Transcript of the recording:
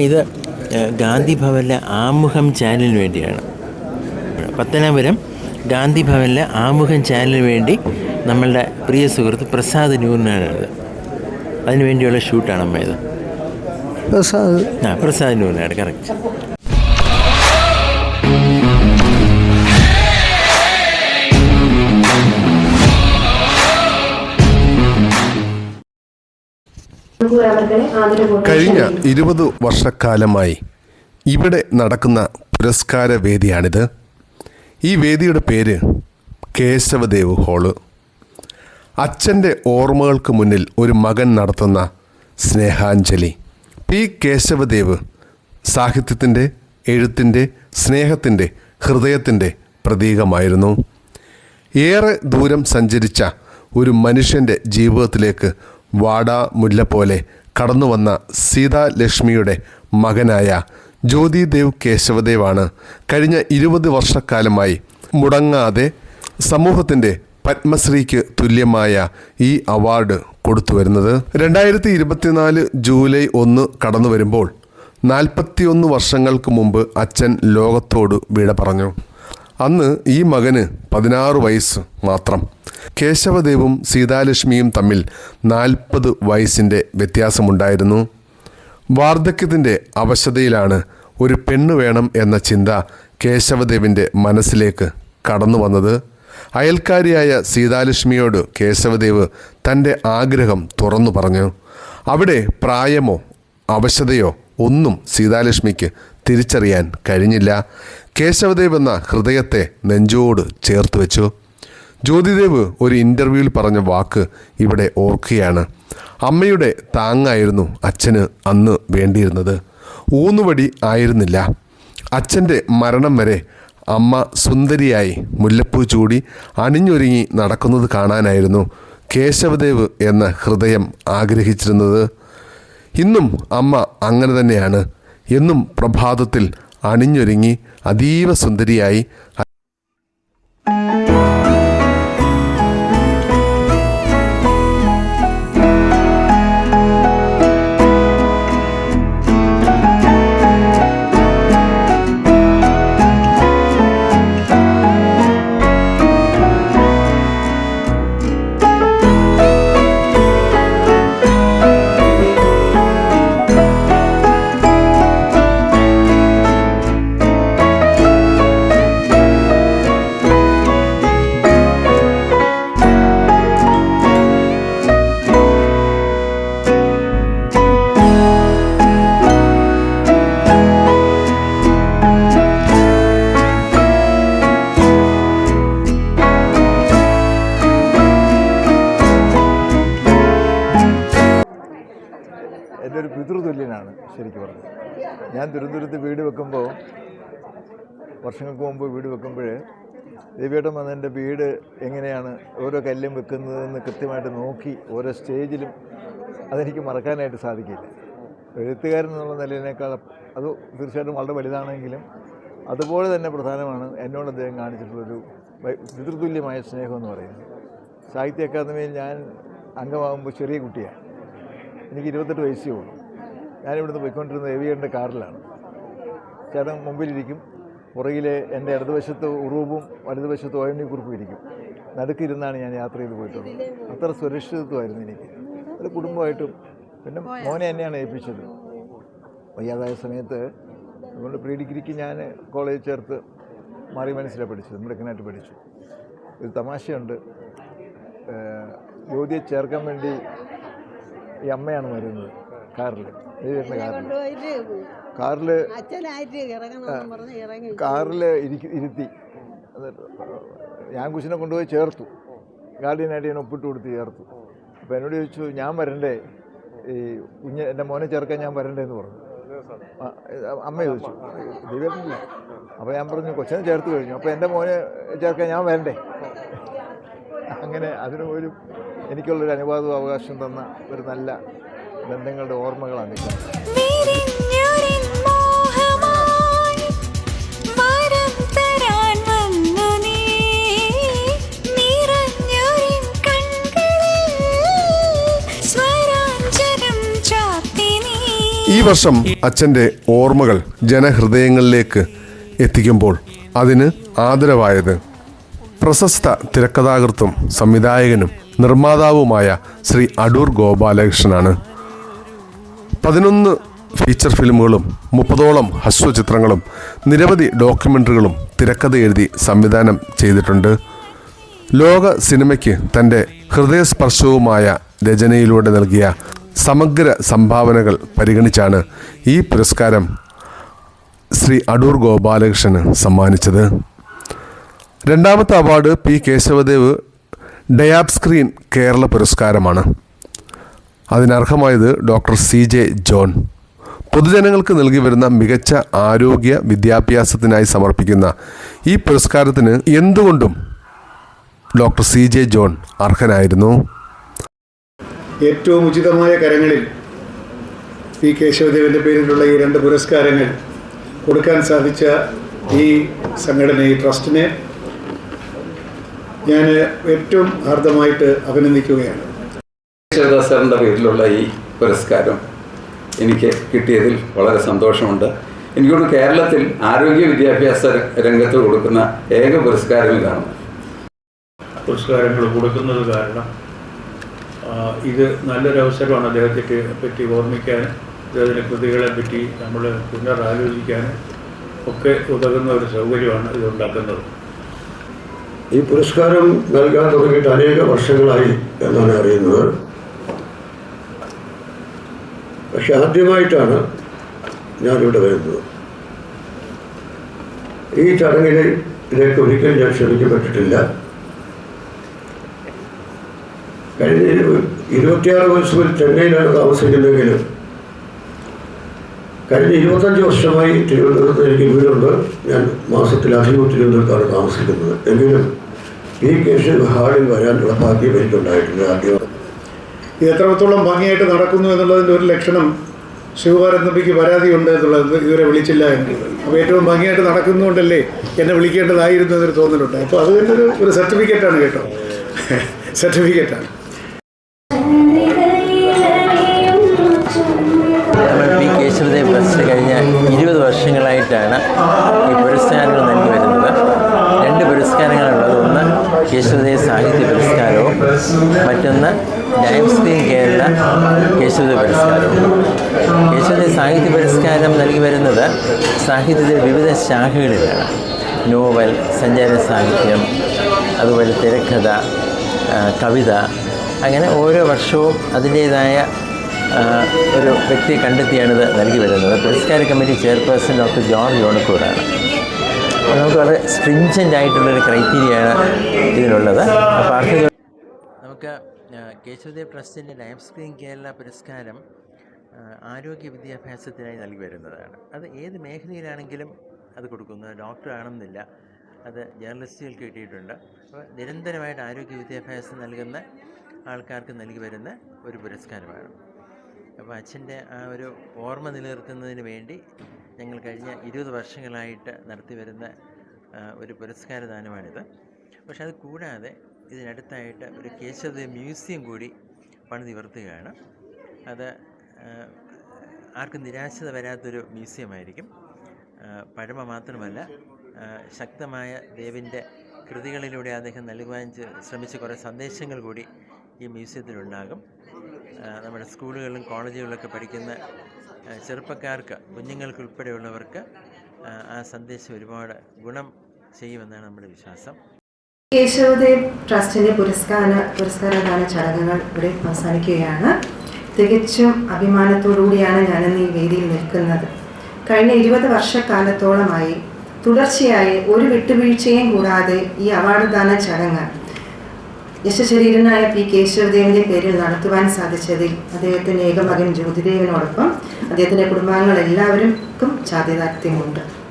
ഇത് ഗാന്ധി ഭവനിലെ ആമുഖം ചാനലിന് വേണ്ടിയാണ്. പത്തനാപുരം ഗാന്ധി ഭവനിലെ ആമുഖം ചാനലിന് വേണ്ടി നമ്മളുടെ പ്രിയ സുഹൃത്ത് പ്രസാദ് ന്യൂനാണിത് അതിന് വേണ്ടിയുള്ള ഷൂട്ടാണ് അമ്മ ഇത്. പ്രസാദ്. ആ പ്രസാദ് ന്യൂനാണ് കറക്റ്റ് കഴിഞ്ഞ ഇരുപത് വർഷക്കാലമായി ഇവിടെ നടക്കുന്ന പുരസ്കാര വേദിയാണിത്. ഈ വേദിയുടെ പേര് കേശവദേവ് ഹോൾ. അച്ഛന്റെ ഓർമ്മകൾക്ക് മുന്നിൽ ഒരു മകൻ നടത്തുന്ന സ്നേഹാഞ്ജലി. പി കേശവദേവ് സാഹിത്യത്തിന്റെ എഴുത്തിന്റെ സ്നേഹത്തിന്റെ ഹൃദയത്തിന്റെ പ്രതീകമായിരുന്നു. ഏറെ ദൂരം സഞ്ചരിച്ച ഒരു മനുഷ്യന്റെ ജീവിതത്തിലേക്ക് വാടാ മുല്ല പോലെ കടന്നു വന്ന സീതാലക്ഷ്മിയുടെ മകനായ ജ്യോതിദേവ് കേശവദേവാണ് കഴിഞ്ഞ ഇരുപത് വർഷക്കാലമായി മുടങ്ങാതെ സമൂഹത്തിന്റെ പത്മശ്രീക്ക് തുല്യമായ ഈ അവാർഡ് കൊടുത്തു വരുന്നത്. രണ്ടായിരത്തി ഇരുപത്തിനാല് ജൂലൈ ഒന്ന് കടന്നു വരുമ്പോൾ നാൽപ്പത്തിയൊന്ന് വർഷങ്ങൾക്ക് മുമ്പ് അച്ഛൻ ലോകത്തോട് വിട പറഞ്ഞു. അന്ന് ഈ മകന് പതിനാറ് വയസ്സ് മാത്രം. കേശവദേവും സീതാലക്ഷ്മിയും തമ്മിൽ നാൽപ്പത് വയസ്സിന്റെ വ്യത്യാസമുണ്ടായിരുന്നു. വാർദ്ധക്യത്തിന്റെ അവശതയിലാണ് ഒരു പെണ്ണ് വേണം എന്ന ചിന്ത കേശവദേവിന്റെ മനസ്സിലേക്ക് കടന്നു വന്നത്. അയൽക്കാരിയായ സീതാലക്ഷ്മിയോട് കേശവദേവ് തന്റെ ആഗ്രഹം തുറന്നു പറഞ്ഞു. അവിടെ പ്രായമോ അവശതയോ ഒന്നും സീതാലക്ഷ്മിക്ക് തിരിച്ചറിയാൻ കഴിഞ്ഞില്ല. കേശവദേവ് എന്ന ഹൃദയത്തെ നെഞ്ചോട് ചേർത്ത് വെച്ചു. ജ്യോതിദേവ് ഒരു ഇന്റർവ്യൂവിൽ പറഞ്ഞ വാക്ക് ഇവിടെ ഓർക്കുകയാണ്. അമ്മയുടെ താങ്ങായിരുന്നു അച്ഛന് അന്ന് വേണ്ടിയിരുന്നത്. ഊന്നുവടി ആയിരുന്നില്ല. അച്ഛന്റെ മരണം വരെ അമ്മ സുന്ദരിയായി മുല്ലപ്പൂ ചൂടി അണിഞ്ഞൊരുങ്ങി നടക്കുന്നത് കാണാനായിരുന്നു കേശവദേവ് എന്ന ഹൃദയം ആഗ്രഹിച്ചിരുന്നത്. ഇന്നും അമ്മ അങ്ങനെ തന്നെയാണ്. എന്നും പ്രഭാതത്തിൽ അണിഞ്ഞൊരുങ്ങി അതീവ സുന്ദരിയായി ഞാൻ തിരുവനന്തപുരത്ത് വീട് വെക്കുമ്പോൾ വർഷങ്ങൾക്ക് മുമ്പ് വീട് വെക്കുമ്പോൾ ദേവിയേട്ടൻ വന്ന് എന്റെ വീട് എങ്ങനെയാണ് ഓരോ കല്ലും വെക്കുന്നതെന്ന് കൃത്യമായിട്ട് നോക്കി ഓരോ സ്റ്റേജിലും അതെനിക്ക് മറക്കാനായിട്ട് സാധിക്കില്ല. എഴുത്തുകാരൻ എന്നുള്ള നിലയിനേക്കാൾ അത് തീർച്ചയായിട്ടും വളരെ വലുതാണെങ്കിലും അതുപോലെ തന്നെ പ്രധാനമാണ് എന്നോട് അദ്ദേഹം കാണിച്ചിട്ടുള്ളൊരു പിതൃതുല്യമായ സ്നേഹം എന്ന് പറയുന്നത്. സാഹിത്യ അക്കാദമിയിൽ ഞാൻ അംഗമാകുമ്പോൾ ചെറിയ കുട്ടിയാണ്. എനിക്ക് ഇരുപത്തെട്ട് വയസ്സേ ഉള്ളൂ. ഞാനിവിടുന്ന് പോയിക്കൊണ്ടിരുന്ന എവിയറിന്റെ കാറിലാണ്. ചേട്ടൻ മുമ്പിലിരിക്കും. പുറകിലെ എന്റെ ഇടതുവശത്ത് ഉറൂബും വലതുവശത്ത് ഒ കുറിപ്പും ഇരിക്കും. നടുക്കിരുന്നാണ് ഞാൻ യാത്ര ചെയ്ത് പോയിട്ടുള്ളത്. അത്ര സുരക്ഷിതത്വമായിരുന്നു എനിക്ക്. അത് കുടുംബമായിട്ടും. പിന്നെ മോനെ എന്നെയാണ് ഏൽപ്പിച്ചത്. വയ്യാതായ സമയത്ത് അതുകൊണ്ട് പ്രീ ഡിഗ്രിക്ക് ഞാൻ കോളേജ് ചേർത്ത് മാറി മനസ്സിലാണ് പഠിച്ചത്. മിടുക്കനായിട്ട് പഠിച്ചു. ഒരു തമാശയുണ്ട്. ജ്യോതിയെ ചേർക്കാൻ വേണ്ടി ഈ അമ്മയാണ് വരുന്നത് കാറിൽ. കാറിൽ. കൊണ്ടുപോയിട്ട് കാറിൽ ഇരിക്കി ഇരുത്തി. ഞാൻ കുശിനെ കൊണ്ടുപോയി ചേർത്തു. ഗാർഡിയനായിട്ട് ഞാൻ ഒപ്പിട്ട് കൊടുത്ത് ചേർത്തു. അപ്പോൾ എന്നോട് ചോദിച്ചു ഞാൻ വരണ്ടേ? ഈ കുഞ്ഞ് എന്റെ മോനെ ചേർക്കാൻ ഞാൻ വരണ്ടേ? എന്ന് പറഞ്ഞു. അമ്മ ചോദിച്ചു. ദൈവത്തില്ല അപ്പോൾ ഞാൻ പറഞ്ഞു കൊച്ചിനെ ചേർത്ത് കഴിഞ്ഞു. അപ്പോൾ എന്റെ മോനെ ചേർക്കാൻ ഞാൻ വരണ്ടേ? അങ്ങനെ അതിന് ഒരു എനിക്കുള്ളൊരു അനുവാദവും അവകാശം തന്ന ഒരു നല്ല ബന്ധങ്ങളുടെ ഓർമ്മകളാണ് ഈ വർഷം അച്ഛന്റെ ഓർമ്മകൾ ജനഹൃദയങ്ങളിലേക്ക് എത്തിക്കുമ്പോൾ അതിന് ആദരവായത് പ്രശസ്ത തിരക്കഥാകൃത്തും സംവിധായകനും നിർമ്മാതാവുമായ ശ്രീ അടൂർ ഗോപാലകൃഷ്ണനാണ്. പതിനൊന്ന് ഫീച്ചർ ഫിലിമുകളും മുപ്പതോളം ഹ്രസ്വചിത്രങ്ങളും നിരവധി ഡോക്യുമെന്ററികളും തിരക്കഥ എഴുതി സംവിധാനം ചെയ്തിട്ടുണ്ട്. ലോക സിനിമയ്ക്ക് തന്റെ ഹൃദയസ്പർശവുമായ രചനയിലൂടെ നൽകിയ സമഗ്ര സംഭാവനകൾ പരിഗണിച്ചാണ് ഈ പുരസ്കാരം ശ്രീ അടൂർ ഗോപാലകൃഷ്ണന് സമ്മാനിച്ചത്. രണ്ടാമത്തെ award P Keshavdev Diabscreen Kerala പുരസ്കാരമാണ്. അതിനർഹമായത് ഡോക്ടർ സി ജെ ജോൺ. പൊതുജനങ്ങൾക്ക് നൽകി വരുന്ന മികച്ച ആരോഗ്യ വിദ്യാഭ്യാസത്തിനായി സമർപ്പിക്കുന്ന ഈ പുരസ്കാരത്തിന് എന്തുകൊണ്ടും ഡോക്ടർ സി ജെ ജോൺ അർഹനായിരുന്നു? ഏറ്റവും ഉചിതമായ കരങ്ങളിൽ പി കേശവദേവന്റെ പേരിലുള്ള ഈ രണ്ട് പുരസ്കാരങ്ങൾ കൊടുക്കാൻ സാധിച്ച ഈ സംഘടന ഈ ട്രസ്റ്റിനെ ഞാൻ ഏറ്റവും ഹാർദമായിട്ട് അഭിനന്ദിക്കുകയാണ്. ശിവദാസ് സാറിന്റെ പേരിലുള്ള ഈ പുരസ്കാരം എനിക്ക് കിട്ടിയതിൽ വളരെ സന്തോഷമുണ്ട്. എനിക്കൊന്ന് കേരളത്തിൽ ആരോഗ്യ വിദ്യാഭ്യാസ രംഗത്ത് കൊടുക്കുന്ന ഏക പുരസ്കാരം ഇതാണ് പുരസ്കാരങ്ങൾ കൊടുക്കുന്നത് കാരണം ഇത് നല്ലൊരവസരമാണ് അദ്ദേഹത്തെ പറ്റി ഓർമ്മിക്കാൻ. അദ്ദേഹത്തിന്റെ കൃതികളെ പറ്റി നമ്മൾ പുനരാലോചിക്കാൻ ഒക്കെ ഉതകുന്ന ഒരു സൗകര്യമാണ് ഇത് ഉണ്ടാക്കുന്നത്. ഈ പുരസ്കാരം നൽകാൻ തുടങ്ങിയിട്ട് അനേക വർഷങ്ങളായി എന്നാണ് അറിയുന്നത്. പക്ഷെ ആദ്യമായിട്ടാണ് ഞാനിവിടെ വരുന്നത്. ഈ ചടങ്ങിലേക്ക് ഒരിക്കലും ഞാൻ ക്ഷണിക്കപ്പെട്ടിട്ടില്ല കഴിഞ്ഞ ഇരുപത്തിയാറ് ഇരുപത്തിയാറ് മുതൽ ചെന്നൈയിലാണ് താമസിക്കുന്നതെങ്കിലും കഴിഞ്ഞ ഇരുപത്തഞ്ച് വർഷമായി തിരുവനന്തപുരത്ത് എനിക്ക് വീടുണ്ട് ഞാൻ മാസത്തിലധികം തിരുവനന്തപുരത്താണ് താമസിക്കുന്നത്. എങ്കിലും ഈ കേസിൽ ഹാളിൽ വരാനുള്ള ഭാഗ്യം എനിക്കുണ്ടായിട്ടില്ല ആദ്യം ഇത് എത്രത്തോളം ഭംഗിയായിട്ട് നടക്കുന്നു എന്നുള്ളതിന്റെ ഒരു ലക്ഷണം ശിവകുമാരൻ നമ്പിക്ക് പരാതിയുണ്ട് എന്നുള്ളത് ഇതുവരെ വിളിച്ചില്ല എന്നുള്ളത് അപ്പോൾ ഏറ്റവും ഭംഗിയായിട്ട് നടക്കുന്നതുകൊണ്ടല്ലേ എന്നെ വിളിക്കേണ്ടതായിരുന്നു എന്നൊരു തോന്നലുണ്ട്. അപ്പോൾ അത് തന്നെ ഒരു ഒരു സർട്ടിഫിക്കറ്റാണ് കേട്ടോ. സർട്ടിഫിക്കറ്റാണ്. കേശവദേവ് ട്രസ്റ്റ് കഴിഞ്ഞ ഇരുപത് വർഷങ്ങളായിട്ടാണ് ഈ പുരസ്കാരങ്ങൾ നൽകി വരുന്നത്. രണ്ട് പുരസ്കാരങ്ങളുള്ളത്. ഒന്ന് കേശവദേവ് സാഹിത്യ പുരസ്കാരവും മറ്റൊന്ന് ഡൈം സ്ക്രീൻ കേരള കേശവ പുരസ്കാരവും. കേശവ സാഹിത്യ പുരസ്കാരം നൽകി വരുന്നത് സാഹിത്യത്തിലെ വിവിധ ശാഖകളിലാണ്. നോവൽ സഞ്ചാര സാഹിത്യം അതുപോലെ തിരക്കഥ കവിത അങ്ങനെ ഓരോ വർഷവും അതിന്റേതായ ഒരു വ്യക്തിയെ കണ്ടെത്തിയാണിത് നൽകി വരുന്നത്. പുരസ്കാര കമ്മിറ്റി ചെയർപേഴ്സൺ ഡോക്ടർ ജോർജ് ഓണക്കൂറാണ്. നമുക്ക് വളരെ സ്ട്രിഞ്ചന്റ് ആയിട്ടുള്ളൊരു ക്രൈറ്റീരിയയാണ് ഇതിനുള്ളത്. അപ്പോൾ നമുക്ക് കേശവദേവ് ട്രസ്റ്റിന്റെ ലൈഫ് സ്ക്രീൻ കേരള പുരസ്കാരം ആരോഗ്യ വിദ്യാഭ്യാസത്തിനായി നൽകി വരുന്നതാണ് അത് ഏത് മേഖലയിലാണെങ്കിലും അത് കൊടുക്കുന്നത് ഡോക്ടർ ആണെന്നില്ല അത് ജേർണലിസ്റ്റുകൾ കിട്ടിയിട്ടുണ്ട്. അപ്പോൾ നിരന്തരമായിട്ട് ആരോഗ്യ വിദ്യാഭ്യാസം നൽകുന്ന ആൾക്കാർക്ക് നൽകി വരുന്ന ഒരു പുരസ്കാരമാണ്. അപ്പോൾ അച്ഛന്റെ ആ ഒരു ഓർമ്മ നിലനിർത്തുന്നതിന് വേണ്ടി ഞങ്ങൾ കഴിഞ്ഞ ഇരുപത് വർഷങ്ങളായിട്ട് നടത്തി വരുന്ന ഒരു പുരസ്കാരദാനമാണിത്. പക്ഷെ അത് കൂടാതെ ഇതിനടുത്തായിട്ട് ഒരു കേശവദേവ് മ്യൂസിയം കൂടി പണിതിവർത്തുകയാണ്. അത് ആർക്കും നിരാശത വരാത്തൊരു മ്യൂസിയമായിരിക്കും. പഴമ മാത്രമല്ല ശക്തമായ ദേവിന്റെ കൃതികളിലൂടെ അദ്ദേഹം നൽകുവാൻ ശ്രമിച്ച കുറേ സന്ദേശങ്ങൾ കൂടി ഈ മ്യൂസിയത്തിലുണ്ടാകും. നമ്മുടെ സ്കൂളുകളിലും കോളേജുകളിലൊക്കെ പഠിക്കുന്ന ചെറുപ്പക്കാർക്ക് കുഞ്ഞുങ്ങൾക്ക് ഉൾപ്പെടെയുള്ളവർക്ക് ആ സന്ദേശം ഒരുപാട് ഗുണം ചെയ്യുമെന്നാണ് നമ്മുടെ വിശ്വാസം. കേശവദേവ് ട്രസ്റ്റിന്റെ പുരസ്കാര പുരസ്കാരദാന ചടങ്ങുകൾ ഇവിടെ അവസാനിക്കുകയാണ്. തികച്ചും അഭിമാനത്തോടുകൂടിയാണ് ഞാനിന്ന് ഈ വേദിയിൽ നിൽക്കുന്നത്. കഴിഞ്ഞ ഇരുപത് വർഷക്കാലത്തോളമായി തുടർച്ചയായി ഒരു വിട്ടുവീഴ്ചയും കൂടാതെ ഈ അവാർഡ് ദാന ചടങ്ങ് യശശരീരനായ പി കേശവദേവിന്റെ പേരിൽ നടത്തുവാൻ സാധിച്ചതിൽ അദ്ദേഹത്തിന്റെ ഏകമകൻ ജ്യോതിദേവനോടൊപ്പം അദ്ദേഹത്തിന്റെ കുടുംബാംഗങ്ങൾ എല്ലാവർക്കും ചാതിതാർത്ഥ്യമുണ്ട്